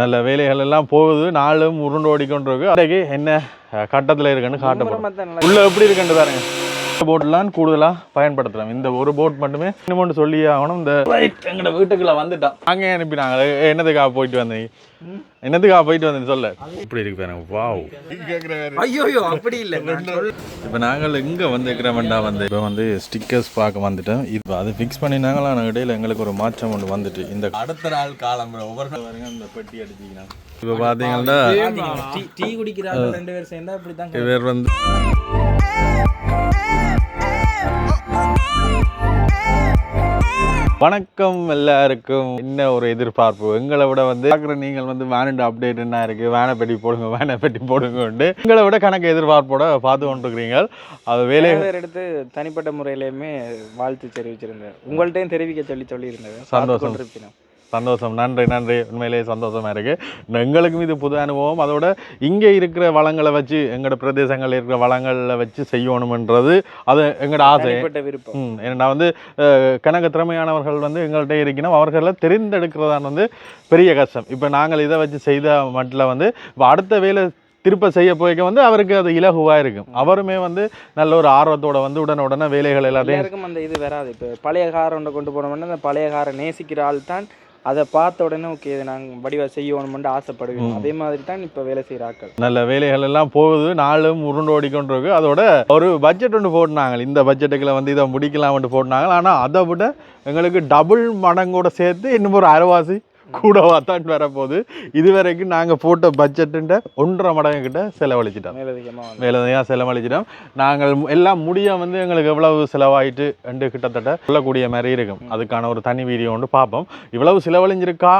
நல்ல வேலைகள் எல்லாம் போகுது. நாளும் உருண்டு ஓடிக்கொண்டிருக்கு. அன்றைக்கு என்ன கட்டத்துல இருக்குன்னு காட்டப்படும் உள்ள எப்படி இருக்குன்னு பாருங்க. போட்லாம் கூடுதலா பயன்படுத்தலாம். இந்த ஒரு போட் மட்டுமே இன்னும் சொல்லி ஆகணும். இந்த எங்கட வீட்டுக்குள்ள வந்துட்டான் அங்கே அனுப்பினாங்க என்னதுக்காக போயிட்டு வந்தீங்க? என்னதுக்காக போயிட்டு வந்தீங்க சொல்ல. இப்படி இருக்கு பாருங்க. வாவ் ஐயோ அப்படி இல்ல. இப்போ நாங்கள் எங்கே வந்துக்கிறோம்டா வந்து இப்போ வந்து ஸ்டிக்கர்ஸ் பார்க்க வந்துட்டோம். இப்போ அதை ஃபிக்ஸ் பண்ணினாங்களா? ஆனால் இடையில எங்களுக்கு ஒரு மாற்றம் ஒன்று வந்துட்டு. இந்த அடுத்த நாள் காலம் ஒவ்வொரு நாள் இந்த பெட்டி அடிச்சிங்கன்னா இப்போ பார்த்தீங்கன்னா டீ குடிக்கிறாங்க ரெண்டு பேரும் சேர்ந்தா இப்படிதான் இவர் வந்து வணக்கம் எல்லாருக்கும். என்ன ஒரு எதிர்பார்ப்பு? எங்களை விட வந்து பார்க்குற நீங்கள் வந்து வேனண்ட் அப்டேட் என்ன இருக்கு? வேனை பெட்டி போடுங்க வேனை பெட்டி போடுங்க எங்களை விட கணக்கு எதிர்பார்ப்போட பார்த்து கொண்டிருக்கிறீங்க அது வேலை எடுத்து தனிப்பட்ட முறையிலுமே வாழ்த்து தெரிவிச்சிருந்தார். உங்கள்ட்டையும் தெரிவிக்க சொல்லி சொல்லியிருந்தார். சந்தோஷம். சந்தோஷம். நன்றி நன்றி. உண்மையிலேயே சந்தோஷமா இருக்கு. இன்னும் எங்களுக்கும் இது புது அனுபவம். அதோட இங்கே இருக்கிற வளங்களை வச்சு எங்களோட பிரதேசங்களில் இருக்கிற வளங்களை வச்சு செய்யணும்ன்றது அது எங்களோட ஆசை. விருப்பம். ஏன்னா வந்து கணக்கு திறமையானவர்கள் வந்து எங்கள்கிட்ட இருக்கணும். அவர்களை தெரிந்தெடுக்கிறதான் வந்து பெரிய கஷ்டம். இப்போ நாங்கள் இதை வச்சு செய்த மட்டில் வந்து இப்போ அடுத்த வேலை திருப்ப செய்ய போய்க்க வந்து அவருக்கு அது இலகுவாக இருக்கும். அவருமே வந்து நல்ல ஒரு ஆர்வத்தோட வந்து உடனே உடனே வேலைகள் எல்லாத்தையும் அந்த இது வராது. இப்போ பழைய கார் கொண்டு போனோம்னா அந்த பழைய காரை நேசிக்கிற ஆள் தான் அதை பார்த்த உடனே ஓகே இதை நாங்கள் வடிவா செய்யணும்னு ஆசைப்படுவோம் அதே மாதிரி தான் இப்போ வேலை செய்கிற ஆட்கள் நல்ல வேலைகள் எல்லாம் போகுது. நாளும் உருண்டு ஓடிக்கொண்டிருக்கு. அதோட ஒரு பட்ஜெட் ஒன்று போட்டுனாங்க இந்த பட்ஜெட்டுக்குள்ள வந்து இதை முடிக்கலாம்னு போட்டுனாங்க ஆனால் அதை விட எங்களுக்கு டபுள் மடங்கோட சேர்த்து இன்னும் ஒரு அரைவாசி கூடவா தான் வரப்போகுது. இது வரைக்கும் நாங்கள் போட்ட பட்ஜெட்டுன்ற ஒன்றரை மடங்கு கிட்ட செலவழிச்சிட்டோம். மேலதிகமாக செலவழிச்சிட்டோம். நாங்கள் எல்லாம் முடிய வந்து எங்களுக்கு எவ்வளவு செலவாயிட்டு ரெண்டு கிட்டத்தட்ட சொல்லக்கூடிய மாதிரி இருக்கும். அதுக்கான ஒரு தனி வீடியோ ஒன்று பார்ப்போம். இவ்வளவு செலவழிஞ்சிருக்கா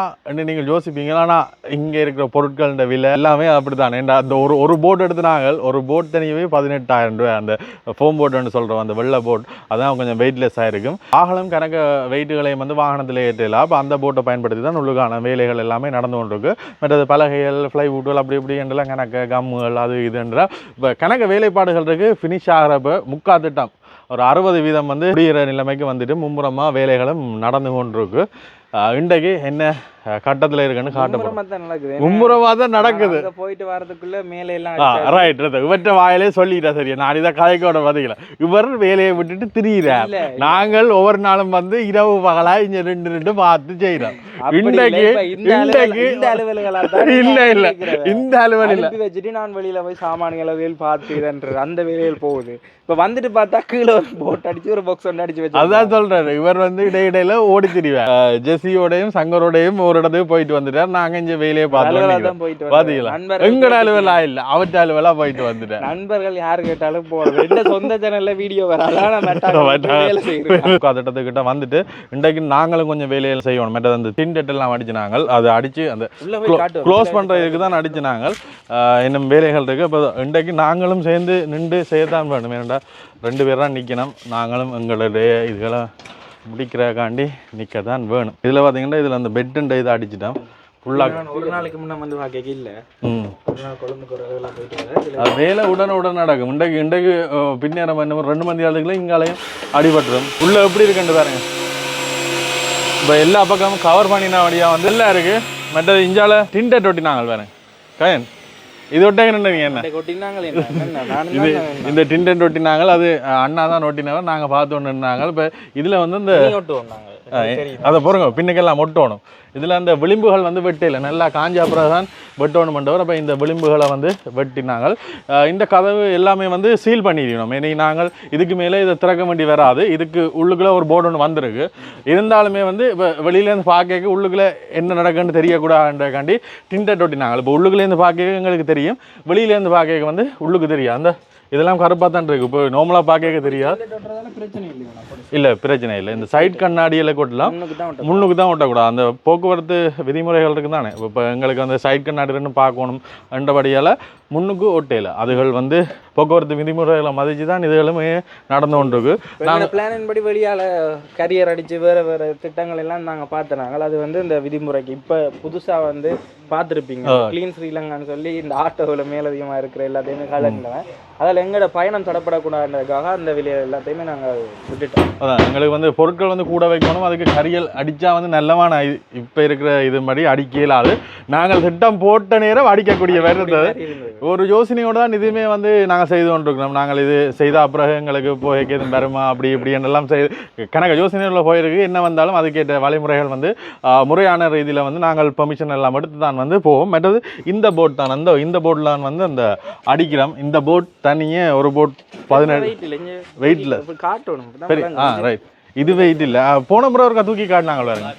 நீங்கள் யோசிப்பீங்க ஆனால் இங்கே இருக்கிற பொருட்களோட விலை எல்லாமே அப்படித்தான். ஏன்டா அந்த ஒரு ஒரு போட் எடுத்து நாங்கள் ஒரு போட் தனியவே பதினெட்டாயிரம் ரூபாய். அந்த ஃபோம் போட்டுன்னு சொல்கிறோம் அந்த வெள்ளை போட் அதான் கொஞ்சம் வெயிட்லெஸ் ஆயிருக்கும் ஆகலம் கணக்க வெயிட்டுகளையும் வந்து வாகனத்தில் ஏற்றலாம். அப்போ அந்த போட்டை பயன்படுத்தி தான் உள்ளுக்கான வேலைகள் எல்லாமே நடந்து கொண்டிருக்கு. மற்றது பலகைகள் ஃப்ளைவுட்டுகள் அப்படி இப்படி என்றெல்லாம் கணக்கு கம்முகள் அது இதுன்ற இப்போ கணக்கு வேலைப்பாடுகள் இருக்குது ஃபினிஷ் ஆகிறப்ப முக்கா திட்டம். ஒரு அறுபது வீதம் வந்து முடிகிற நிலைமைக்கு வந்துட்டு மும்முரமாக வேலைகளும் நடந்து கொண்டிருக்கு. இன்றைக்கு என்ன கட்டத்தில் இருக்குன்னு காட்டப்படும் மும்முரமாக தான் நடக்குது. போயிட்டு வரதுக்குள்ள மேலே எல்லாம் ரைட் இவற்றை வாயிலே சொல்லிட்டா சரியா நான் இதை கதைக்கோட பதிக்கல இவர் வேலையை விட்டுட்டு திரியிறார். நாங்கள் ஒவ்வொரு நாளும் வந்து இரவு பகலா இங்க ரெண்டு ரெண்டு பார்த்து செய்யறோம் இந்த அலுவல்களால் தான் இல்ல இல்ல. இந்த அலுவல் இல்ல அனுப்பி வச்சுட்டு நான் வெளியில போய் சாமான்களை வேல் பார்த்து இதன்ற அந்த வேலையில் போகுது. இப்ப வந்துட்டு பார்த்தா கீழே ஒரு போட் அடிச்சு ஒரு பாக்ஸ் ஒன்று அடிச்சு வச்சு அதான் சொல்றாரு. இவர் வந்து இடையிடையில ஓடி திரிவார். ஜெசியோடையும் சங்கரோடையும் ஒரு இடத்துக்கு போயிட்டு வந்துட்டார். நாங்க இங்க வேலையை பார்த்து தான் போயிட்டு பாத்தீங்களா? எங்கட அலுவலா இல்ல. அவற்ற அலுவலா போயிட்டு வந்துட்டேன். நண்பர்கள் யார் கேட்டாலும் போறது. என்ன சொந்த சேனல்ல வீடியோ செய்யறோம் திட்டத்துக்கிட்ட வந்துட்டு இன்றைக்கு நாங்களும் கொஞ்சம் வேலையில் செய்யணும். மற்றது அந்த திண்டெட் எல்லாம் அடிச்சு நாங்கள் அதை அடிச்சு அந்த காட்டு. க்ளோஸ் பண்றதுக்கு தான் அடிச்சு நாங்கள் இன்னும் வேலைகள் இருக்கு. இப்போ இன்றைக்கு நாங்களும் சேர்ந்து நின்று செய்யத்தான் வேணும் ஏன்டா ரெண்டு பேர் தான் நிற்கணும் நாங்களும் எங்களுடைய இதுகளை முடிக்கிறக்காண்டி நிற்க தான் வேணும். இதில் பார்த்தீங்கன்னா இதில் அந்த பெட்டுன்ற இதை அடிச்சிட்டோம் ஃபுல்லாக ஒரு நாளைக்கு முன்ன வந்து பார்க்க இல்ல. ம். அது வேலை உடனே உடனே நடக்கும். இன்றைக்கு இன்றைக்கு என்ன ஒரு ரெண்டு மணி நேரத்துக்குள்ள இங்காலையும் அடிபட்டுரும். உள்ள எப்படி இருக்குன்னு பாருங்க. இப்போ எல்லா பக்கமும் கவர் பண்ணின வழியாக வந்து எல்லாம் இருக்கு. மற்றது இஞ்சால டிண்டட் ஒட்டினாங்க பாருங்க. கயன். இது ஒட்டாங்க என்ன? இந்த கொட்டினாங்களே என்ன? இந்த டிண்டட் ஒட்டினாங்கள்? அது அண்ணா தான் ஒட்டினவர் நாங்கள் பார்த்து ஒன்று நின்னாங்க இப்போ இதில் வந்து இந்த ஒட்டுவோம் நாங்க. அஹ், தெரியும் அதை பொறுங்க பின்னுக்கெல்லாம் ஒட்டணும். இதில் அந்த விளிம்புகள் வந்து வெட்டையில் நல்லா காஞ்ச அப்புறம் தான் வெட்டணும் பண்ணவர் அப்போ இந்த விளிம்புகளை வந்து வெட்டினாங்கள். அஹ், இந்த கதவு எல்லாமே வந்து சீல் பண்ணிடணும். இனி நாங்கள் இதுக்கு மேலே இதை திறக்க வேண்டி வராது. இதுக்கு உள்ளுக்குள்ளே ஒரு போர்டு ஒன்று வந்திருக்கு. இருந்தாலுமே வந்து இப்போ வெளியிலேருந்து பார்க்க உள்ளுக்குள்ளே என்ன நடக்குன்னு தெரியக்கூடாதுன்றக்காண்டி டிண்டட் ஒட்டினாங்க இப்போ உள்ளுக்குள்ளேருந்து பார்க்க எங்களுக்கு தெரியும். வெளியிலேருந்து பார்க்க வந்து உள்ளுக்கு தெரியும். அந்த இதெல்லாம் கருப்பாக தான் இருக்கு. இப்போ நார்மலாக பார்க்க தெரியாது. இல்லை பிரச்சனை இல்லை. இந்த சைட் கண்ணாடியில் கொட்டலாம். முன்னுக்கு தான் ஒட்டக்கூடாது அந்த போக்குவரத்து விதிமுறைகள் இருக்கு தானே இப்போ எங்களுக்கு அந்த சைட் கண்ணாடி பார்க்கணும் என்றபடியால் முன்னுக்கு ஒட்டையில் அதுகள் வந்து போக்குவரத்து விதிமுறைகளை மதிச்சு தான் இதுகளுமே நடந்து கொண்டிருக்கு. எங்களோட பிளானின் படி வெளியால கரியர் அடிச்சு வேற வேற திட்டங்கள் எல்லாம் நாங்க பார்த்தனாங்க. அது வந்து இந்த விதிமுறைக்கு இப்ப புதுசா வந்து பார்த்துருப்பீங்க. க்ளீன் ஸ்ரீலங்கான்னு சொல்லி இந்த ஆட்டோவில் மேலதிகமா இருக்கிற எல்லாத்தையுமே கலண்டவன் அதை நாங்கள் எங்களோட பயணம் தடப்படக்கூடாதுன்றதுக்காக அந்த விலையை எல்லாத்தையுமே நாங்கள் விட்டுட்டோம். அதான் எங்களுக்கு வந்து பொருட்கள் வந்து கூட வைக்கணும் அதுக்கு கரியல் அடிச்சா வந்து நல்லமான இது இப்போ இருக்கிற இது மாதிரி அடிக்க இயலாது நாங்கள் திட்டம் போட்ட நேரம் அடிக்கக்கூடிய வேறு இருந்தது. ஒரு யோசனையோட தான் இதுவுமே வந்து நாங்கள் செய்து கொண்டிருக்கிறோம். நாங்கள் இது செய்த அப்புறம் எங்களுக்கு போய் எதுவும் வருமா அப்படி இப்படி எல்லாம் செய்து கணக்கு யோசனையில் போயிருக்கு. என்ன வந்தாலும் அதுக்கேற்ற வழிமுறைகள் வந்து முறையான ரீதியில் வந்து நாங்கள் பெர்மிஷன் எல்லாம் எடுத்து தான் வந்து போவோம். மற்றது இந்த போட் தான் அந்த இந்த போட்டில் தான் வந்து அந்த அடிக்கிறோம். இந்த போட் தனியே ஒரு போட் பதினேழு. இப்ப காட்டணும் ஆ ரைட் இது வெயிட் இல்லை. போன முறை ஒரு தூக்கி காட்டினாங்க பாருங்க.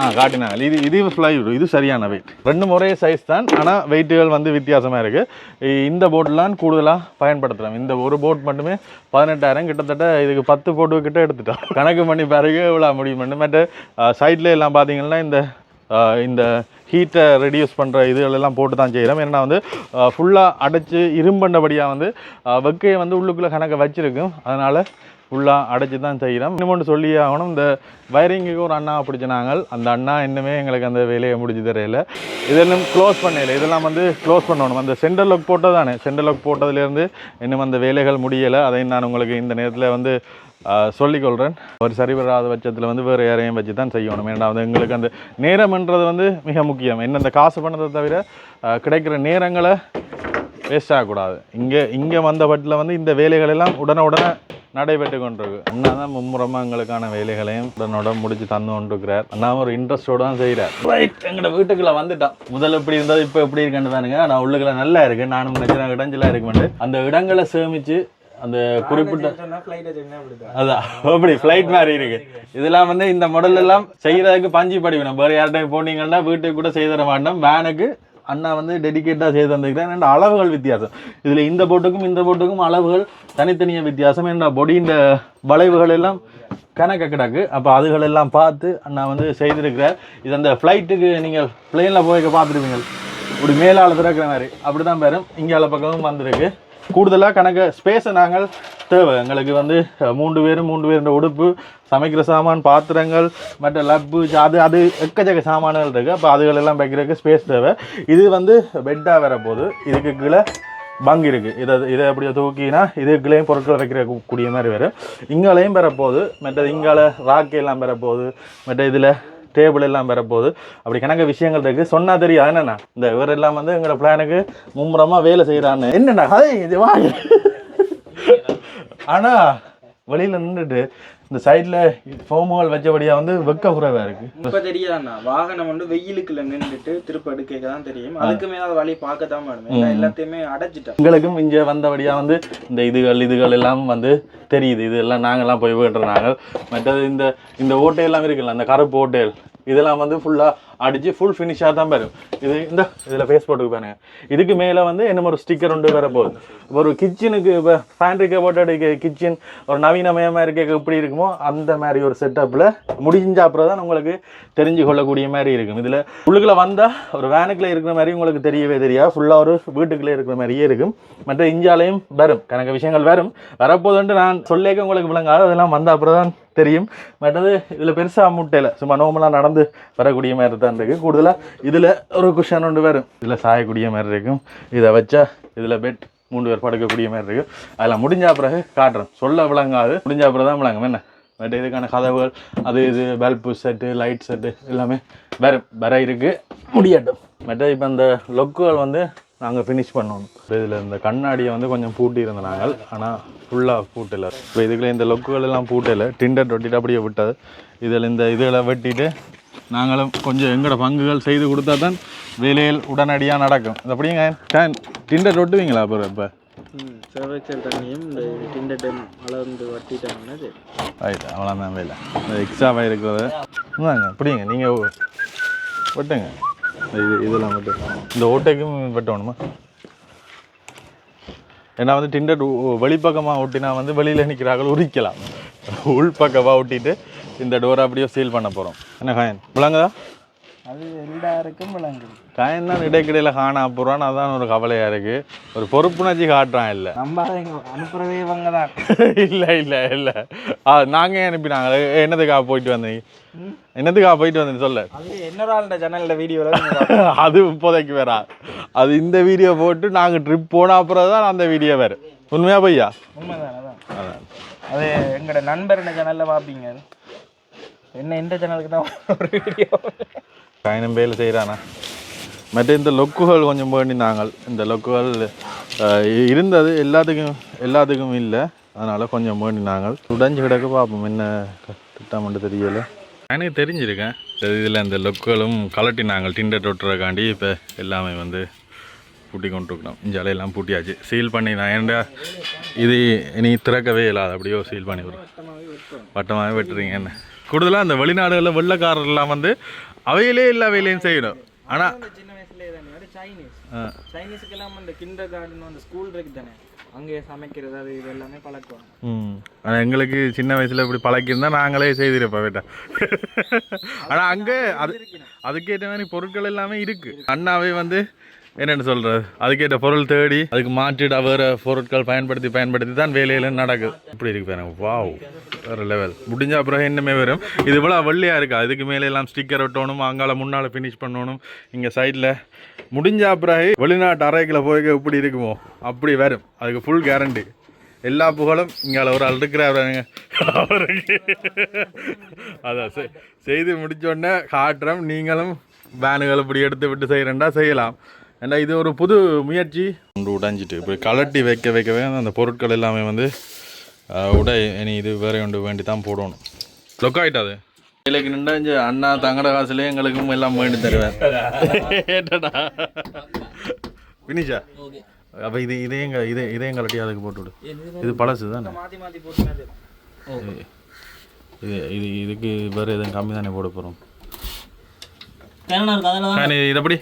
ஆ காட்டினாங்க. இது இது ஃப்ளை இது சரியான வெயிட் ரெண்டு ஒரே சைஸ் தான் ஆனால் வெயிட்டுகள் வந்து வித்தியாசமாக இருக்குது இந்த போட்லாம் கூடுதலாக பயன்படுத்துகிறோம் இந்த ஒரு போட் மட்டுமே பதினெட்டாயிரம் கிட்டத்தட்ட இதுக்கு பத்து போட்டு கிட்ட எடுத்துட்டோம். கணக்கு பண்ணி பிறகு இவ்வளோ முடியும். மற்ற சைடில் எல்லாம் பார்த்தீங்கன்னா இந்த இந்த ஹீட்டை ரெடியூஸ் பண்ணுற இதுகளெல்லாம் போட்டு தான் செய்கிறோம் ஏன்னா வந்து ஃபுல்லாக அடைச்சி இரும்பண்டபடியாக வந்து வெக்கையை வந்து உள்ளுக்குள்ளே கணக்கை வச்சுருக்கும். அதனால் ஃபுல்லாக அடைச்சி தான் செய்கிறோம் இன்னும் சொல்லி ஆகணும். இந்த வயரிங்குக்கு ஒரு அண்ணா பிடிச்சினாங்க அந்த அண்ணா இன்னுமே எங்களுக்கு அந்த வேலையை முடிஞ்சு தெரியல இதெல்லாம் க்ளோஸ் பண்ணல. இதெல்லாம் வந்து க்ளோஸ் பண்ணணும். அந்த சென்டர் லாக் போட்டது தானே சென்டர் லாக் போட்டதுலேருந்து இன்னும் அந்த வேலைகள் முடியலை. அதையும் நான் உங்களுக்கு இந்த நேரத்தில் வந்து சொல்லிக்கொள்கிறேன் ஒரு சரி வராத பட்சத்தில் வந்து வேறு யாரையும் வச்சு தான் செய்யணும். ஏன்னா வந்து எங்களுக்கு அந்த நேரம்ன்றது வந்து மிக முக்கியம். என்ன இந்த காசு பண்ணதை தவிர கிடைக்கிற நேரங்களை வேஸ்ட் ஆகக்கூடாது. இங்கே இங்கே வந்த பட்டில் வந்து இந்த வேலைகள் எல்லாம் உடனே உடனே நடைபெற்று கொண்டிருக்கு. அண்ணா தான் மும்முரமாக எங்களுக்கான வேலைகளையும் உடனோட முடிச்சு தந்து கொண்டிருக்கிறார். அண்ணா ஒரு இன்ட்ரெஸ்டோட தான் செய்கிறார் ரைட் எங்களோட வீட்டுக்குள்ள வந்துட்டான். முதல்ல இப்படி இருந்தது இப்போ எப்படி இருக்குன்னு தானுங்க நான் உள்ளுக்குள்ள நல்லா இருக்கு. நானும் நினைச்சேன் இடஞ்சலா இருக்குமெண்டு அந்த இடங்களை சேமிச்சு அந்த குறிப்பிட்ட அதான் அப்படி ஃப்ளைட் மாதிரி இருக்கு. இதெல்லாம் வந்து இந்த மாடல் எல்லாம் செய்யறதுக்கு பஞ்சு படிக்கணும். வேற யார்கிட்ட போனீங்கன்னா வீட்டுக்கு கூட செய்து மாட்டோம். வேனுக்கு அண்ணா வந்து டெடிகேட்டாக செய்து தந்துக்கிறேன் ரெண்டு அளவுகள் வித்தியாசம். இதில் இந்த போட்டுக்கும் இந்த போட்டுக்கும் அளவுகள் தனித்தனியாக வித்தியாசம். என்ன பொடியின் வளைவுகள் எல்லாம் கணக்க கிடக்கு. அப்போ அதுகளெல்லாம் பார்த்து அண்ணா வந்து செய்திருக்கிறார். இது அந்த ஃப்ளைட்டுக்கு நீங்கள் பிளெயினில் போய் பார்த்துருப்பீங்க. இப்படி மேலால் திறக்கிற மாதிரி. அப்படி தான் பேரும். இங்கே பக்கமும் வந்திருக்கு. கூடுதலாக கணக்கு ஸ்பேஸை நாங்கள் தேவை. எங்களுக்கு வந்து மூன்று பேரும் மூன்று பேருன்ற உடுப்பு சமைக்கிற சாமான் பாத்திரங்கள் மற்ற லப்பு அது அது எக்கச்சக்க சாமான்கள் இருக்குது அப்போ அதுகளெல்லாம் வைக்கிறதுக்கு ஸ்பேஸ் தேவை. இது வந்து பெட்டாக வரப்போகுது. இதுக்கு கீழே பங்க் இருக்குது இதை இதை அப்படியே தூக்கினா இதுக்குள்ளேயும் பொருட்கள் வைக்கிற கூடிய மாதிரி வரும். இங்காலையும் பெறப்போகுது மற்ற இங்கால ராக்கி பெறப்போகுது மற்ற இதில் டேபிள் எல்லாம் பெறப்போகுது அப்படி கணக்கு விஷயங்கள் இருக்குது சொன்னா தெரியும் என்னண்ணா? இந்த இவரெல்லாம் வந்து எங்களோட பிளானுக்கு மும்முரமாக வேலை செய்கிறான்னு என்னண்ணா? அதே இது வாங்க. ஆனால் வெளியில் நின்றுட்டு இந்த சைடில் ஃபோமுகள் வச்சபடியாக வந்து வெக்க குறைவாக இருக்குது இப்ப தெரியாதுண்ணா? வாகனம் வந்து வெயிலுக்குள்ள நின்றுட்டு திருப்ப எடுக்க தான் தெரியும். அதுக்கு மேல வழி பார்க்கத்தான் வேணும். ஏன்னா எல்லாத்தையுமே அடைச்சிட்டோம் எங்களுக்கும் இங்கே வந்தபடியாக வந்து இந்த இதுகள் இதுகள் எல்லாம் வந்து தெரியுது. இது எல்லாம் நாங்கள்லாம் போய் விடுற நாங்கள். மற்றது இந்த இந்த ஓட்டையெல்லாம் இருக்குல்ல அந்த கருப்பு ஓட்டைகள் இதெல்லாம் வந்து ஃபுல்லாக அடித்து ஃபுல் ஃபினிஷாக தான் வரும். இது இந்த இதில் ஃபேஸ் போட்டுக்கு பாருங்க. இதுக்கு மேலே வந்து என்ன ஒரு ஸ்டிக்கர் ஒன்று வர போகுது. ஒரு கிச்சனுக்கு இப்போ ஃபேண்ட்ரி போட்டு அடிக்க கிச்சன் ஒரு நவீனமயமாக இருக்க எப்படி இருக்குமோ அந்த மாதிரி ஒரு செட்டப்பில் முடிஞ்ச அப்புறம் தான் உங்களுக்கு தெரிஞ்சு கொள்ளக்கூடிய மாதிரி இருக்கும். இதில் உள்ளுக்குள்ளே வந்தால் ஒரு வேனுக்குள்ளே இருக்கிற மாதிரி உங்களுக்கு தெரியவே தெரியாது. ஃபுல்லாக ஒரு வீட்டுக்குள்ளே இருக்கிற மாதிரியே இருக்கும். மற்ற இஞ்சாலையும் வரும். கணக்கு விஷயங்கள் வரும். வரப்போதுன்ட்டு நான் சொல்லேக்க உங்களுக்கு விளங்காது. அதெல்லாம் வந்த அப்புறம் தான் தெரியும். மற்றது இதில் பெருசாக முட்டையில் சும்மா நோமலாக நடந்து வரக்கூடிய மாதிரி தான் இருக்குது கூடுதலாக இதில் ஒரு குஷன் ஒன்று வரும் இதில் சாயக்கூடிய மாதிரி இருக்கும் இதை வச்சா இதில் பெட் மூணு பேர் படுக்கக்கூடிய மாதிரி இருக்கும் அதில் முடிஞ்ச பிறகு காட்டுறேன். சொல்ல விளங்காது. முடிஞ்ச அப்புறம் தான் விளங்கும். என்ன? பட் இதுக்கான கதவுகள் அது இது பல்பு செட்டு லைட் செட்டு எல்லாமே வரும் வர இருக்குது முடியட்டும். மற்ற இப்போ இந்த லொக்குகள் வந்து நாங்கள் ஃபினிஷ் பண்ணணும். இதில் இந்த கண்ணாடியை வந்து கொஞ்சம் பூட்டி இருந்த நாங்கள் ஆனால் ஃபுல்லாக பூட்டல. இப்போ இதுக்குள்ள இந்த லொக்குகள் எல்லாம் பூட்டல. டிண்டர் ஒட்டிட்டு அப்படியே விட்டது. இதில் இந்த இதுகளை வெட்டிட்டு நாங்களும் கொஞ்சம் எங்களோட பங்குகள் செய்து கொடுத்தா தான் வேலைகள் உடனடியாக நடக்கும். அப்படிங்க கேன் டிண்டர் ஒட்டுவீங்களா அப்புறம் இப்போ? செவச்சல் தண்ணியும் இந்த டிண்டட்டம் அளந்து வட்டிட்டாங்கன்னா சரி ரைட் அவ்வளோதான் வேலை. இந்த எக்ஸ்ட்ராவாக இருக்கிறது. இந்தாங்க பிடிங்க நீங்கள் வெட்டுங்க இந்த இது இதெல்லாம் மட்டும் இந்த ஓட்டைக்கும் வெட்டணுமா? ஏன்னா வந்து டிண்டர் வெளிப்பக்கமாக ஒட்டினா வந்து வெளியில் நிற்கிறார்கள் உரிக்கலாம். உள்பக்கமாக ஒட்டிட்டு இந்த டோரை அப்படியே சீல் பண்ண போகிறோம் என்ன காயன்? விளங்குதா? அது எல்லாருக்கும் விளங்குது காயன் தான் இடைக்கிடையில் காணா போகிறான்னு அதான் ஒரு கவலையாக இருக்குது ஒரு பொறுப்புணர்ச்சி காட்டுறான் இல்லை. நம்பாதீங்க அனுப்புறதே இவங்க தான். இல்லை இல்லை இல்லை. ஆ நாங்கள் அனுப்பினாங்க? என்னதுக்காக போயிட்டு வந்தீங்க என்னதுக்காக போயிட்டு வந்தீங்க சொல்ல. ஆளுடைய சேனல்ல வீடியோவில் அது இப்போதைக்கு வேற. அது இந்த வீடியோ போட்டு நாங்கள் ட்ரிப் போன அப்புறம் தான் அந்த வீடியோ வேறு. உண்மையா பையா உண்மைதான் அது எங்களோட நண்பர் இந்த சேனலில் பார்ப்பீங்க என்ன இந்த சேனலுக்கு தான் ஒரு வீடியோ பயணம் வேலை செய்கிறானா மற்ற இந்த லொக்குகள் கொஞ்சம் வேண்டினாங்க இந்த லொக்குகள் இருந்தது. எல்லாத்துக்கும் எல்லாத்துக்கும் இல்லை. அதனால் கொஞ்சம் வேண்டினாங்க உடஞ்சி கிடக்க பார்ப்போம் என்ன க- திட்டம்னு தெரியலை. எனக்கு தெரிஞ்சிருக்கேன். இதில் இந்த லொக்குகளும் கலட்டினாங்க டிண்டர் தொட்டுறக்காண்டி இப்போ எல்லாமே வந்து பூட்டி கொண்டுருக்கணும். இஞ்சால ஜலையெல்லாம் பூட்டியாச்சு. சீல் பண்ணி நான் ஏன்டா இது இனி திறக்கவே இல்லாத அப்படியோ சீல் பண்ணி விடுறோம் வட்டமாகவே வெட்டுறீங்க என்ன? கூடுதலாக அந்த வெளிநாடுகளில் வெள்ளைக்காரர்லாம் வந்து அவையிலே எல்லா வேலையும் செய்யணும். ஆனால் சின்ன வயசுலேயே தானே சைனீஸ் சைனீஸுக்கெல்லாம் அந்த கிண்டர் கார்டன் அந்த ஸ்கூல் இருக்கு தானே அங்கே சமைக்கிறது அது இது எல்லாமே பழக்கம். ம். ஆனால் எங்களுக்கு சின்ன வயசில் இப்படி பழக்கியிருந்தா நாங்களே செய்திருப்போம் வேட்டா ஆனால் அங்கே அது அதுக்கேற்ற மாதிரி பொருட்கள் எல்லாமே இருக்குது அண்ணாவே வந்து என்னென்னு சொல்கிறது அதுக்கேற்ற பொருள் தேடி அதுக்கு மாற்றிட வேறு பொருட்கள் பயன்படுத்தி பயன்படுத்தி தான் வேலையில நடக்குது இப்படி இருக்கு பாருங்க. வாவ் வேறு லெவல் முடிஞ்ச அப்புறம் என்னமே வரும். இது போல் வெள்ளையாக இருக்கா? அதுக்கு மேலே எல்லாம் ஸ்டிக்கர் ஒட்டணும் அங்கால முன்னால் ஃபினிஷ் பண்ணணும். இங்கே சைடில் முடிஞ்ச அப்புறம் வெளிநாட்டு அறைகளை போய் இப்படி இருக்குமோ? அப்படி வரும். அதுக்கு ஃபுல் கேரண்டி எல்லா புகழும் இங்கே ஒரு ஆள் இருக்கிறாருங்க அவருக்கு. அதான் செய்து முடித்தோடனே காட்டுறோம். நீங்களும் வேனுகள் இப்படி எடுத்து விட்டு செய்கிறேன்டா செய்யலாம். ஏன்னா இது ஒரு புது முயற்சி? ஒன்று உடைஞ்சிட்டு. இப்படி கலட்டி வைக்க வைக்கவே அந்த பொருட்கள் எல்லாமே வந்து உடை இனி இது வேற ஒன்று வேண்டி தான் போடணும். லொக் ஆகிட்டாது எனக்கு நின்று அண்ணா தங்கட காசுலேயே எங்களுக்கும் எல்லாம் வேண்டி தருவேன் ஏட்டடா வினிஷா அப்போ இது இதே எங்க இதே இதே கலட்டி அதுக்கு போட்டு விடு இது பழசு தானே? இது இது இதுக்கு வேறு எதுவும் கம்மி தானே போட போகிறோம் இது எப்படி?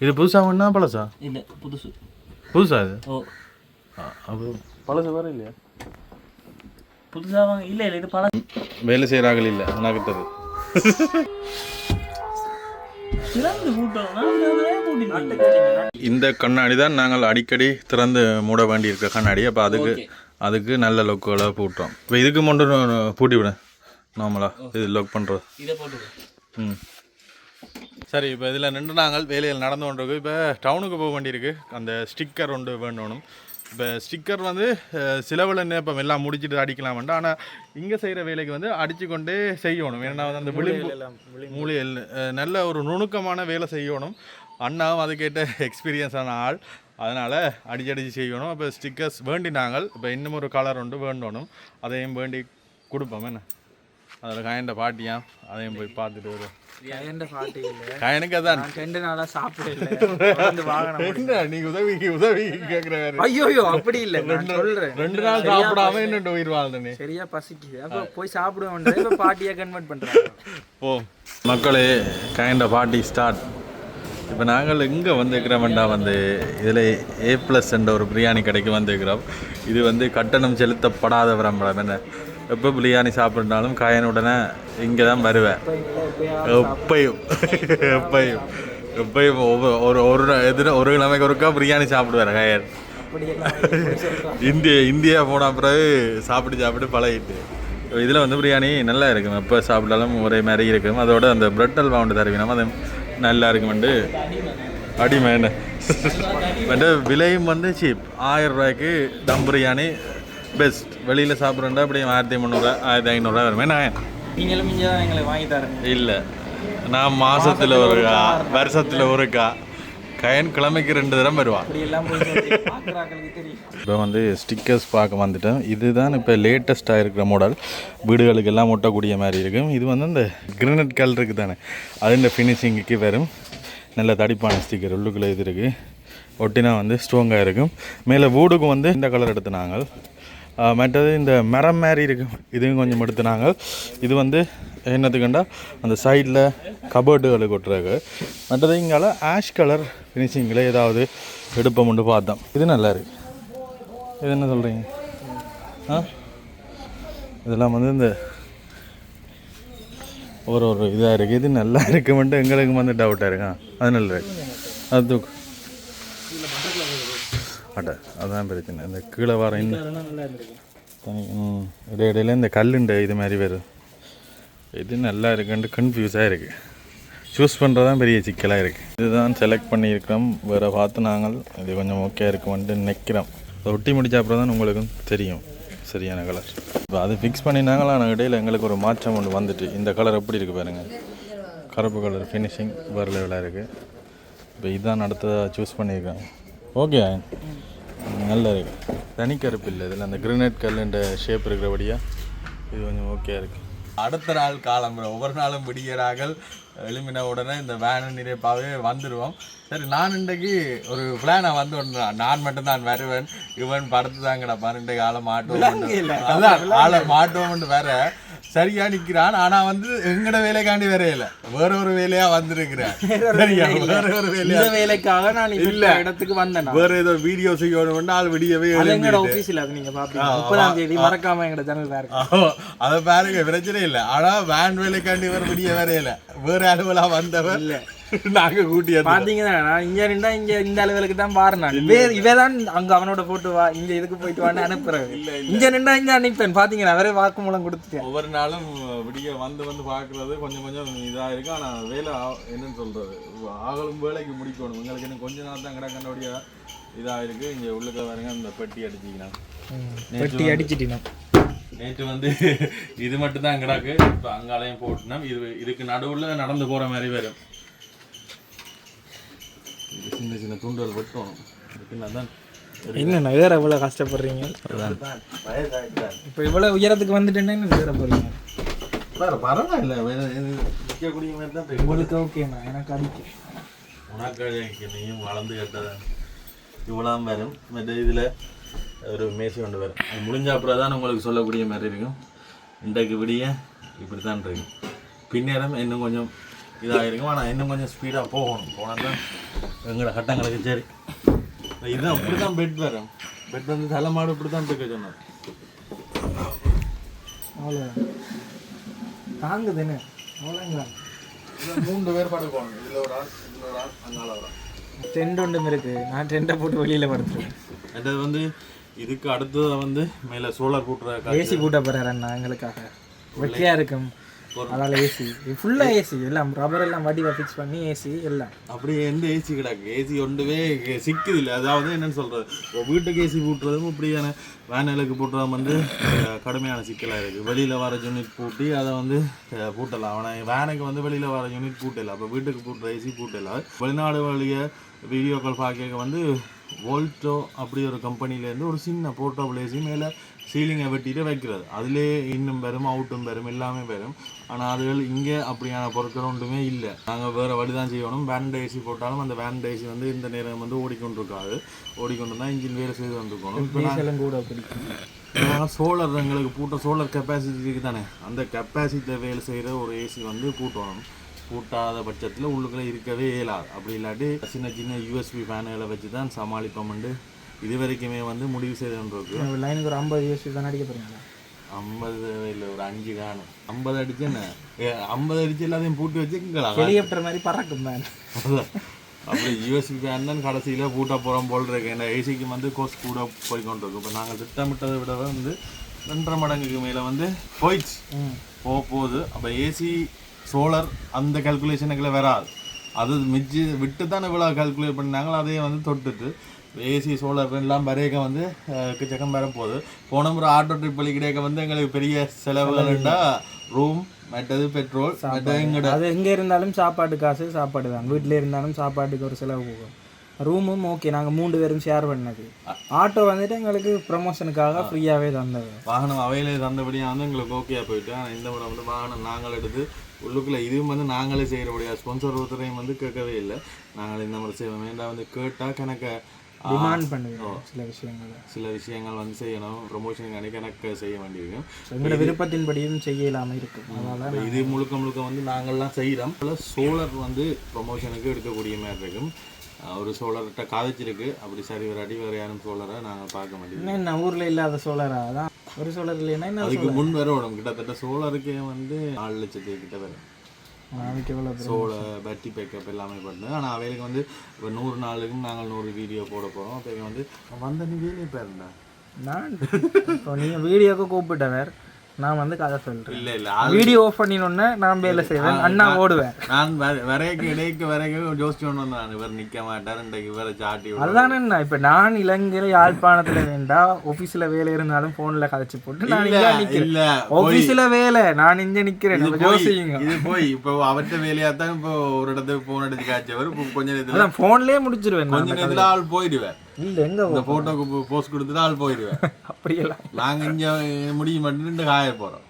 இது புதுசாக வேணா பழசா? இல்லை புதுசு. புதுசா இது? ஓ. அப்போ பழசு வேறு இல்லையா? புதுசாக வாங்க இல்லை இல்லை இது பழம் வேலை செய்கிறார்கள் இல்லை கூட்டிட்டு இந்த கண்ணாடி தான் நாங்கள் அடிக்கடி திறந்து மூட வேண்டியிருக்க கண்ணாடி. அப்போ அதுக்கு அதுக்கு நல்ல லொக்குகளை பூட்டுறோம். இப்போ இதுக்கு மட்டும் பூட்டி விட. நார்மலாக இது லொக் பண்ணுறது இதை போட்டு ம். சரி இப்போ இதில் நின்று நாங்கள் வேலையில் நடந்து கொண்டிருக்கு இப்போ டவுனுக்கு போக வேண்டியிருக்கு. அந்த ஸ்டிக்கர் ஒன்று வேண்டணும் இப்போ ஸ்டிக்கர் வந்து சிலவில் நேப்பம் எல்லாம் முடிச்சுட்டு அடிக்கலாம்டா ஆனால் இங்கே செய்கிற வேலைக்கு வந்து அடித்து கொண்டே செய்யணும். ஏன்னா வந்து அந்த விளிம்பு மூலையில் நல்ல ஒரு நுணுக்கமான வேலை செய்யணும். அண்ணாவும் அதுக்கேற்ற எக்ஸ்பீரியன்ஸான ஆள். அதனால் அடிச்சு அடிச்சு செய்யணும் இப்போ ஸ்டிக்கர்ஸ் வேண்டினாங்கள் இப்போ இன்னும் ஒரு கலர் ஒன்று வேண்டணும். அதையும் வேண்டி கொடுப்போம். என்ன? அதில் காயண்ட பாட்டியா? அதையும் போய் பார்த்துட்டு வரும் எந்த பாட்டு இல்லை. காயனுக்கு அதான். ரெண்டு நாளாக சாப்பிடல. வந்து வாகனம் என்ன? நீங்க உதவி உதவி கேட்குற ஐயோ அப்படி இல்லை. நான் சொல்றேன். ரெண்டு நாள் சாப்பிடாம என்ன உயிர் வாழ்ந்தனே சரியா பசிக்குது. அப்போ போய் சாப்பிட வேண்டியது இப்போ பாட்டியை கன்வெர்ட் பண்றாங்க. ஓ மக்களே கைண்ட பார்ட்டி ஸ்டார்ட் இப்போ நாங்கள் இங்கே வந்திருக்கிறோம்டா வந்து இதில் ஏ ப்ளஸ் என்ற ஒரு பிரியாணி கடைக்கு வந்திருக்கிறோம். இது வந்து கட்டணம் செலுத்தப்படாத விளம்பரம் என்ன? எப்போ பிரியாணி சாப்பிட்னாலும் காயனுடனே இங்கே தான் வருவேன். எப்பையும். எப்பையும். எப்பையும் ஒவ்வொரு ஒரு ஒரு எதிர ஒரு கிழமைக்கு ஒருக்கா பிரியாணி சாப்பிடுவார் காயன். இந்திய இந்தியா போன பிறகு சாப்பிட்டு சாப்பிட்டு பழகிட்டு. இதில் வந்து பிரியாணி நல்லா இருக்கும். எப்போ சாப்பிட்டாலும் ஒரே மாதிரி இருக்கும். அதோட அந்த பிரெட் அல்வா ஒன்று தருவினா அது நல்லா இருக்குமெண்டு அடிமை என்ன? விலையும் வந்து சீப் ஆயிரம் ரூபாய்க்கு தம் பிரியாணி பெஸ்ட் வெளியில் சாப்பிட்றேன்டா அப்படியே ஆயிரத்தி முந்நூறுரூவா ஆயிரத்தி ஐநூறுரூவா வருமே. நான் நீங்களும் இங்கே தான் எங்களை வாங்கி தரேன். இல்லை. நான் மாசத்துல ஒருக்கா வருஷத்துல ஒருக்கா கயன் கிழமைக்கு ரெண்டு தரம் தெரியும். இப்போ வந்து ஸ்டிக்கர்ஸ் பார்க்க வந்துட்டேன். இதுதான் இப்போ லேட்டஸ்ட்டாக இருக்கிற மாடல் வீடுகளுக்கு எல்லாம் ஒட்டக்கூடிய மாதிரி இருக்கும். இது வந்து இந்த கிரனட் கல் இருக்குது தானே அது இந்த ஃபினிஷிங்குக்கு வரும். நல்ல தடிப்பான ஸ்டிக்கர் உள்ளுக்குள்ளே இது இருக்குது ஒட்டினா வந்து ஸ்ட்ராங்காக இருக்கும். மேலே வீடுக்கும் வந்து இந்த கலர் எடுத்து நாங்கள் மற்றது இந்த மரம் மாதிரி இருக்கும் இதுவும் கொஞ்சம் எடுத்துனாங்க. இது வந்து என்னத்துக்குண்டா அந்த சைடில் கபோர்டுகளுக்கு ஒட்டுறாங்க மற்றது இங்கால ஆஷ் கலர் ஃபினிஷிங்கில் ஏதாவது எடுப்போம்னு பார்த்தோம். இது நல்லா இருக்கு. இது என்ன சொல்கிறீங்க ஆ? இதெல்லாம் வந்து இந்த ஒரு ஒரு இதாக இருக்குது இது நல்லா இருக்குமென்ட்டு எங்களுக்கு வந்து டவுட்டாக இருக்கா. அது நல்லா இருக்கு. அது தூக்கு. அட அதான் பிரச்சனை. இந்த கீழே வர தனி இடையிடையில இந்த கல்லுண்ட இது மாதிரி வருது இது நல்லா இருக்குன்ட்டு கன்ஃபியூஸாக இருக்குது சூஸ் பண்ணுறது தான் பெரிய சிக்கலாக இருக்குது இதுதான் செலக்ட் பண்ணியிருக்கிறோம். வேறு பார்த்து நாங்கள் இது கொஞ்சம் ஓகே இருக்குமென்ட்டு நிற்கிறோம் அதை ஒட்டி முடிச்ச அப்புறம் தான் உங்களுக்கும் தெரியும் சரியான கலர் இப்போ அது ஃபிக்ஸ் பண்ணினாங்களா? ஆனால் இடையில எங்களுக்கு ஒரு மாற்றம் ஒன்று வந்துட்டு. இந்த கலர் எப்படி இருக்குது பாருங்கள் கருப்பு கலர் ஃபினிஷிங் வேறு லெவலாக இருக்குது இப்போ இதுதான் அடுத்ததாக சூஸ் பண்ணியிருக்கேன் ஓகே. நல்லா இருக்கு தனி கருப்பு இல்லை இதில் அந்த கிரினேட் கல்லுன்ற ஷேப் இருக்கிறபடியா இது கொஞ்சம் ஓகே இருக்கு. அடுத்த நாள் காலம் ஒவ்வொரு நாளும் விடியறார்கள் எழுமின உடனே இந்த வேனு நிறைப்பாவே வந்துடுவோம் சரி நான் இன்றைக்கு ஒரு பிளானை வந்து ஒன்று நான் மட்டும்தான் வருவேன். இவன் படத்து தாங்கடா பன்னெண்டு ஆளை மாட்டுவோம் அதான் ஆளை மாட்டுவோம்னு வேற சரியா நிக்கிறான். ஆனா வந்து எங்கட வேலைக்காண்டி இல்ல வேற ஒரு வேலையா வந்திருக்கிறேன் சரியா? வேற ஒரு வேலையா? வேலைக்காக நான் இல்ல. இடத்துக்கு வந்தேன் வேற ஏதோ வீடியோ செய்யணும் ஆள் விடியவே அது எங்கட. ஆபீஸ்ல அது நீங்க பாப்பீங்க. முப்பதாம் தேதி மறக்காம எங்கட சேனல் பாருங்க அத பாருங்க பிரச்சனை இல்ல. ஆனா வேன் வேலைக்காண்டி வேற விடிய இல்ல வேற அலுவலா வந்தவர். இல்ல. நாங்க கூட்டி வந்து பாத்தீங்கன்னா இங்க நின்றா இங்க இந்த அளவுக்கு தான் பாரு நான். இவே இவதான் அங்க அவனோட போட்டு வா இங்க இதுக்கு போயிட்டு வான்னு அனுப்புறேன் இங்க நின்றா இங்க அனுப்பேன் பாத்தீங்கன்னா அவரே வாக்குமூலம் கொடுத்துட்டேன். ஒவ்வொரு நாளும் விடிய வந்து வந்து பாக்குறது கொஞ்சம் கொஞ்சம் இதா இருக்கு. ஆனா வேலை என்னன்னு சொல்றது? ஆகலும் வேலைக்கு முடிக்கணும். உங்களுக்கு இன்னும் கொஞ்ச நாள் தான் கிடக்க கண்டபடியா இதா இருக்கு. இங்க உள்ளுக்க பாருங்க இந்த பெட்டி அடிச்சிக்கலாம் வெட்டி அடிச்சிட்டினோம் நேற்று வந்து இது மட்டும் தான் கிடக்கு. இப்போ அங்காலையும் போட்டுனோம். இது இதுக்கு நடுவுல நடந்து போற மாதிரி வரும். சின்ன சின்ன துண்டுகள் வெட்டணும் இதுக்கு தான் என்னண்ணா வேற எவ்வளவு கஷ்டப்படுறீங்க? இப்ப இவ்வளவு உயரத்துக்கு வந்துட்டேன்னா வேற போறீங்க? பரவாயில்ல விற்கக்கூடிய மாதிரி தான். உங்களுக்கு ஓகேண்ணா எனக்கு அடிக்கு உனக்கு நீயும் வளர்ந்து கேட்டதான் இவ்வளோ வரும். மற்ற இதில் ஒரு மேசி கொண்டு வரும். அது முடிஞ்ச அப்புறம் தான் உங்களுக்கு சொல்லக்கூடிய மாதிரி இருக்கும். இன்றைக்கு விடிய இப்படி தான் இருக்கும். பின்னேரம் இன்னும் கொஞ்சம் இதாக இருக்கும் ஆனால் இன்னும் கொஞ்சம் ஸ்பீடாக போகணும். போனால் தான் எங்களோட கட்டங்களுக்கு சரி. இதுதான் இப்படி தான் பெட் வரும் பெட் வந்து தலைமாடு இப்படி தான் இருக்க சொன்னார். அவ்வளோ தாங்குதுன்னு. அவ்வளோங்களா மூன்று பேர் படுக்கணும் இதில் ஒரு ஆள் இதில் ஒரு ஆள் அங்கால ஒரு ஆள் டென்ட் ஒன்றும் இருக்கு. நான் டென்ட்டை போட்டு வெளியில படுத்துருவேன். அது வந்து இதுக்கு அடுத்தது வந்து மேலே சோலார் போட்டுற ஏசி கூட்ட போறாரு அண்ணா எங்களுக்காக. வெட்டியா இருக்கும். அதனால ஏசி ஃபுல்லா ஏசி எல்லாம் ரப்பர் எல்லாம் வடிவா ஃபிக்ஸ் பண்ணி ஏசி எல்லாம். அப்படியே எந்த ஏசி கிடக்கு? ஏசி ஒன்றுவே சிக்குது இல்லை அதாவது என்னன்னு சொல்றது? இப்போ வீட்டுக்கு ஏசி பூட்டுறதும் இப்படியான வேனலுக்கு பூட்டுறதும் வந்து கடுமையான சிக்கலாக இருக்குது வெளியில் வர யூனிட் பூட்டி அதை வந்து பூட்டலாம். ஆனால் வேனுக்கு வந்து வெளியில் வர யூனிட் பூட்டல. அப்போ வீட்டுக்கு பூட்டுற ஏசி பூட்டல. வெளிநாடு வழிய வீடியோ கால் பார்க்க வந்து வோல்டோ அப்படி ஒரு கம்பெனிலேருந்து ஒரு சின்ன போர்ட்டபிள் ஏசி மேலே சீலிங்கை வெட்டிட்டு வைக்கிறது. அதிலே இன்னும் வரும் அவுட்டும் வரும் எல்லாமே வரும். ஆனால் அதுகள் இங்கே அப்படியான பொருட்கள் ஒன்றுமே இல்லை. நாங்கள் வேறு வழி தான் செய்யணும். வேன் ஏசி போட்டாலும் அந்த வேன் ஏசி வந்து இந்த நேரம் வந்து ஓடிக்கொண்டிருக்காது. ஓடிக்கொண்டு தான் இன்ஜின் வேலை செய்து வந்துருக்கணும் இப்போ சோலார் எங்களுக்கு பூட்ட சோலார் கெப்பாசிட்டி இருக்குது தானே? அந்த கெப்பாசிட்டியில் வேலை செய்கிற ஒரு ஏசி வந்து பூட்டணும். பூட்டாத பட்சத்தில் உள்ளுக்குள்ளே இருக்கவே இயலாது. அப்படி இல்லாட்டி சின்ன சின்ன யூஎஸ்பி ஃபேனுகளை வச்சு தான் சமாளிப்போம்ண்டு இது வரைக்குமே வந்து முடிவு செய்துருக்கு லைனுக்கு ஒரு ஐம்பது யூஎஸ்பி தான் அடிக்க போறீங்களா? ஐம்பது இல்லை ஒரு அஞ்சு காணும் ஐம்பது அடிச்சு என்ன? ஐம்பது அடிச்சு எல்லாத்தையும் பூட்டி வச்சுக்கலாம் ஹெலிகாப்டர் மாதிரி பறக்கும் மேன் அப்படி யூஎஸ்பி ஃபேன் தான் கடைசியில் பூட்டா போகிறோம் போல் இருக்கு. ஏன்னா ஏசிக்கு வந்து கோர்ஸ் கூட போய்கொண்டிருக்கு இப்போ நாங்கள் திட்டமிட்டதை விட வந்து ரெண்டரை மடங்குக்கு மேலே வந்து போயிடுச்சு. போக போகுது. அப்போ ஏசி சோலார் அந்த கால்குலேஷனுக்குள்ள வராது. அது மிச்சி விட்டு தான் இவ்வளோ கால்குலேட் பண்ணாங்களோ அதையே வந்து தொட்டுட்டு ஏசி சோலார் எல்லாம் வரையக்க வந்து கிச்சக்கம் வர போகுது. போன முறை ஆட்டோ ட்ரிப் வழி கிடைக்க வந்து எங்களுக்கு பெரிய செலவுகள்ண்டா ரூம் மற்றது பெட்ரோல் அது எங்க இருந்தாலும் சாப்பாடு காசு சாப்பாடு தான். வீட்ல இருந்தாலும் சாப்பாட்டுக்கு ஒரு செலவு போகும். ரூமும் ஓகே நாங்க மூணு பேரும் ஷேர் பண்ணது. ஆட்டோ வந்துட்டு எங்களுக்கு ப்ரமோஷனுக்காக ஃப்ரீயாவே தந்தது. வாகனம் அவையிலே தந்தபடியாக வந்து எங்களுக்கு ஓகேயா போயிட்டு ஆனால் இந்த முறை வந்து வாகனம் நாங்கள் எடுத்து உள்ளுக்குள்ள இதுவும் வந்து நாங்களே செய்கிறபடியா ஸ்பான்சர் ஒருத்தரையும் வந்து கேட்கவே இல்லை. நாங்கள் இந்த முறை செய்வோம். வேண்டாம் வந்து கேட்டால் கணக்க டிமாண்ட் பண்ணுவீங்க சில விஷயங்களை சில விஷயங்கள் வந்து செய்யணும். ப்ரொமோஷனுக்கு கணக்கு செய்ய வேண்டியிருக்கும். எங்களோட விருப்பத்தின்படியும் செய்ய இல்லாம இருக்கு. அதனால இது முழுக்க முழுக்க வந்து நாங்கள்லாம் செய்கிறோம் ப்ளஸ் சோலார் வந்து ப்ரொமோஷனுக்கு எடுக்கக்கூடிய மாதிரி இருக்கும். ஒரு சோலார்கிட்ட காதச்சிருக்கு. அப்படி சரி ஒரு அடி வேறு யாரும் சோலாரை நாங்கள் பார்க்க மாட்டேங்குது என்ன ஊர்ல இல்லாத சோலரா அதான் ஒரு சோலர் இல்லைன்னா அதுக்கு முன் வர வரும். கிட்டத்தட்ட சோலாருக்கே வந்து நாலு லட்சத்துக்கு கிட்ட வரும். சோலார் பேட்டரி பேக்கப் எல்லாமே பண்ணு. ஆனால் அவைகளுக்கு வந்து இப்போ நூறு நாளுக்கும் நாங்கள் நூறு வீடியோ போட போகிறோம் அப்போ இவன் வந்து வந்த நீ வேலையை பாருண்டா நான்? இப்போ நீங்கள் வீடியோக்கு கூப்பிட்டவர் நான் வந்து கதை சொல்றேன். இல்ல இல்ல வீடியோ ஆஃப் பண்ணினோடனே நான் வேலை செய்வேன் அண்ணா ஓடுவேன். நான் வரைக்கு இடைக்கு வரைக்கும் யோசிச்சு ஒன்று வந்தான் இவர் நிக்க மாட்டார் இன்றைக்கு இவரை சாட்டி. அதுதானே என்ன இப்ப நான் இலங்கையில யாழ்ப்பாணத்துல வேண்டா ஆபீஸ்ல வேலை இருந்தாலும் போன்ல கதைச்சு போட்டு நான் இங்க நிக்கிறேன். ஆபீஸ்ல வேலை நான் இங்க நிக்கிறேன் யோசிங்க. இது போய் இப்போ அவர்கிட்ட வேலையா தான் இப்போ ஒரு இடத்துக்கு போன் எடுத்து காய்ச்சவர் கொஞ்ச நேரத்துல அதான் போன்லயே முடிச்சிருவேன் நான் கொஞ்ச நேரத்துல ஆள் போயிடுவேன். இல்ல எங்க இந்த போட்டோக்கு போஸ்ட் கொடுத்துட்டு ஆள் போயிடுவேன் அப்படியெல்லாம் நாங்க இங்க முடிய மட்டும் காய போறோம்.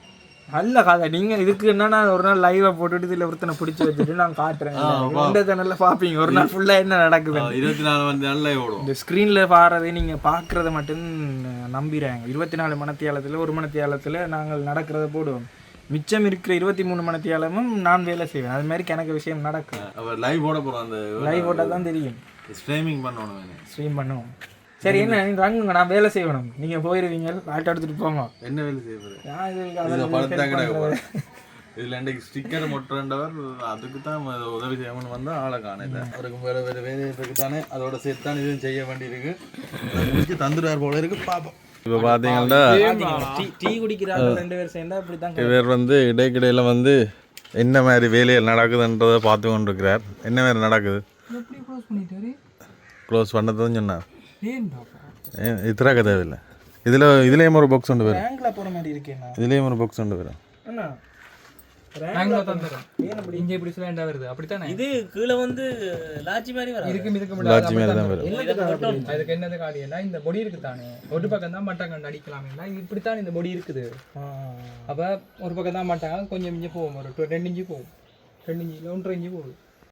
நல்ல கதை நீங்க இதுக்கு என்னன்னா ஒரு நாள் லைவா போட்டுட்டு இதுல ஒருத்தனை பிடிச்சி வச்சுட்டு நான் காட்டுறேன். ரெண்டு சேனல்ல பாப்பீங்க. ஒரு நாள் ஃபுல்லா என்ன நடக்குது இருபத்தி நாலு மணி நல்லா ஓடும் இந்த ஸ்க்ரீன்ல பாடுறதை நீங்க பாக்குறத மட்டும் நம்பிடுறாங்க இருபத்தி நாலு மணத்தியாலத்துல ஒரு மணத்தியாலத்துல நாங்கள் நடக்கிறத போடுவோம். மிச்சம் இருக்கிற இருபத்தி மூணு மணத்தியாலமும் நான் வேலை செய்வேன். அது மாதிரி எனக்கு விஷயம் நடக்கும். லைவ் போட போறோம் அந்த லைவ் போட்டால் தான் தெரியும். ஸ்ட்ரீமிங் பண்ணணும். ஸ்ட்ரீம் பண்ணுவோம் சரி என்ன நீங்க வாங்குங்க நான் வேலை செய்யணும் நீங்க போயிருவீங்க ஆட்டோ எடுத்துட்டு போங்க என்ன வேலை இது இதுல இன்றைக்கு ஸ்டிக்கர் மொட்டன்றவர் அதுக்கு தான் உதவி செய்யணும்னு வந்தா ஆளை காணல அவருக்கு வேற வேற வேலை இருக்கு தானே அதோட சேர்த்து தான் இதுவும் செய்ய வேண்டியிருக்கு முடிச்சு தந்துடுவார் போல இருக்கு பாப்போம் இப்போ பார்த்தீங்கன்னா டீ குடிக்கிறாங்க ரெண்டு பேர் சேர்ந்தா இப்படி தான் இவர் வந்து இடைக்கிடையில் வந்து என்ன மாதிரி வேலைகள் நடக்குதுன்றதை பார்த்து கொண்டிருக்கிறார் என்ன மாதிரி நடக்குது க்ளோஸ் பண்ணிட்டாரு க்ளோஸ் பண்ணதும் சொன்னார் ஏன் ஏன் இத்திராக்க தேவையில்லை இதில் இதுலேயும் ஒரு பாக்ஸ் உண்டு வரும் பேங்க்ல போற மாதிரி இருக்கேண்ணா இதுலேயும் ஒரு பாக்ஸ் உண்டு வரும் அண்ணா நாங்களும் தந்துடுறோம் இங்க இப்படி சிலிண்டா வருது. அப்படித்தானே? இது கீழே வந்து லாச்சி மாதிரி வரும் இதுக்கு இதுக்கு லாட்சி மாதிரி தான் வரும். அதுக்கு என்னது காரியம்னா இந்த பொடி இருக்கு தானே ஒரு பக்கம் தான் மட்டம் கண்டு அடிக்கலாமேனா இப்படித்தான் இந்த பொடி இருக்குது. அப்ப ஒரு பக்கம் தான் மட்டாங்க கொஞ்சம் இஞ்சி போகும். ஒரு ரெண்டு இஞ்சி போகும். ரெண்டு இஞ்சி இல்லை ஒன்றரை இஞ்சி போகுது